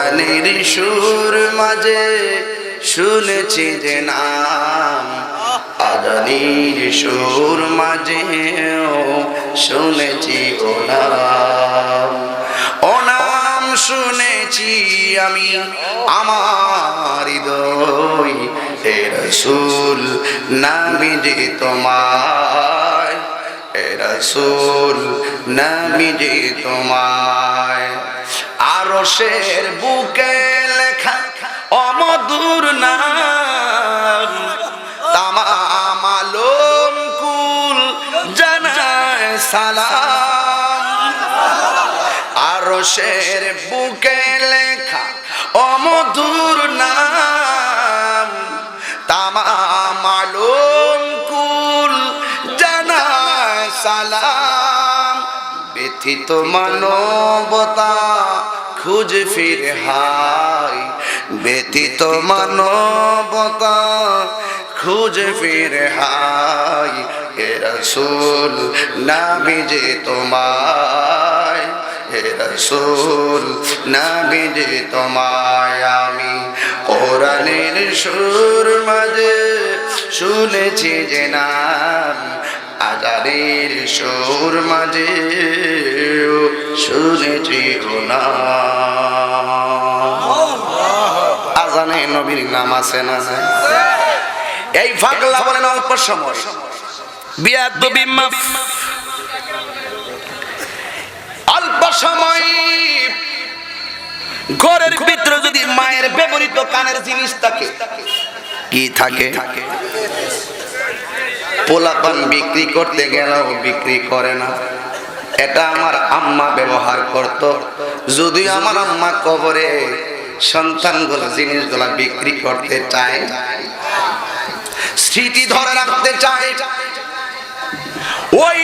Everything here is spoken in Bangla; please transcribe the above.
কোরআনের সুর মাঝে শুনেছি যে নাম। আদানির সুর মাঝেও শুনেছি ও নাম। ও নাম শুনেছি আমি আমার হৃদয়। হে রসুল নামি যে তোমায়। হে রসুল নামি যে তোমায়। আরও শের বুকে লেখা অমধুর নাম। আলম কুল জানায় সালাম। আরও শের বুকে লেখা অমধুর নাম। আলম কুল জানায় সালাম। ব্যথিত মানবতা খুঁজ ফির হাই। ব্যথিত মানবতা খুঁজ ফির হাই। হে রসুল নামি যে তোমায়। হে রসুল নামি যে তোমায়। আমি কোরআনের সুর মাঝে শুনেছি যে নাম আজারের সুর মাঝে শুনেছি আজানে নবীর নাম আছে না? এই ফাগলা বলেন অল্প সময়। অল্প সময়। ঘরের ভিতরে যদি মায়ের ব্যবহৃত কানের জিনিস থাকে, কি থাকে? পোলাপান বিক্রি করতে গেলেও বিক্রি করে না। এটা আমার আম্মা ব্যবহার করত। যদি আমার আম্মা কবরে সন্তানগুলো, জিনিসগুলো বিক্রি করতে চায়, স্মৃতি ধরে রাখতে চায়। ওই